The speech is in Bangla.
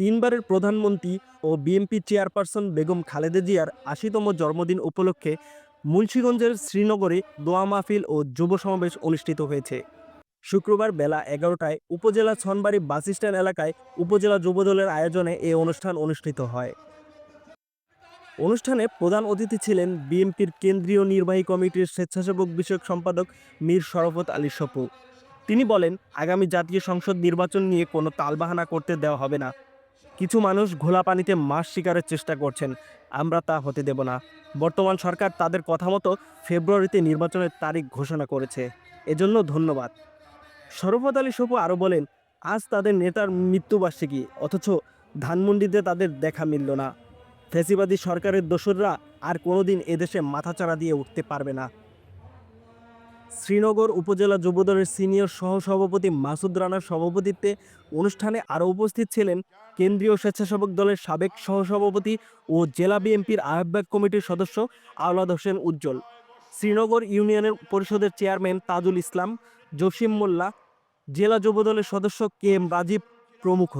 তিনবারের প্রধানমন্ত্রী ও বিএনপি চেয়ারপারসন বেগম খালেদা জিয়ার আশিতম জন্মদিন উপলক্ষে মুন্সীগঞ্জের শ্রীনগরে দোয়া মাহফিল ও যুব সমাবেশ অনুষ্ঠিত হয়েছে। শুক্রবার বেলা এগারোটায় উপজেলা ছনবাড়ি বাসস্ট্যান্ড এলাকায় উপজেলা যুবদলের আয়োজনে এই অনুষ্ঠান অনুষ্ঠিত হয়। অনুষ্ঠানে প্রধান অতিথি ছিলেন বিএনপির কেন্দ্রীয় নির্বাহী কমিটির স্বেচ্ছাসেবক বিষয়ক সম্পাদক মীর শরফত আলী সপু। তিনি বলেন, আগামী জাতীয় সংসদ নির্বাচন নিয়ে কোনো তালবাহানা করতে দেওয়া হবে না। কিছু মানুষ ঘোলা পানিতে মাছ শিকারের চেষ্টা করছেন। আমরা তা হতে দেব না। বর্তমান সরকার তাদের কথা মতো ফেব্রুয়ারিতে নির্বাচনের তারিখ ঘোষণা করেছে। এজন্য ধন্যবাদ। শরফত আলী সপু আরও বলেন, আজ তাদের নেতার মৃত্যুবার্ষিকী, অথচ ধানমন্ডিতে তাদের দেখা মিলল না। ফ্যাসিবাদী সরকারের দোসররা আর কোনোদিন এদেশে মাথাচাড়া দিয়ে উঠতে পারবে না। শ্রীনগর উপজেলা যুবদলের সিনিয়র সহসভাপতি মাসুদ রানার সভাপতিত্বে অনুষ্ঠানে আরও উপস্থিত ছিলেন কেন্দ্রীয় স্বেচ্ছাসেবক দলের সাবেক সহসভাপতি ও জেলা বিএনপির আহ্বায়ক কমিটির সদস্য আওলাদ হোসেন উজ্জ্বল, শ্রীনগর ইউনিয়নের পরিষদের চেয়ারম্যান তাজুল ইসলাম, জসিম মোল্লা, জেলা যুবদলের সদস্য কে এম রাজীব প্রমুখ।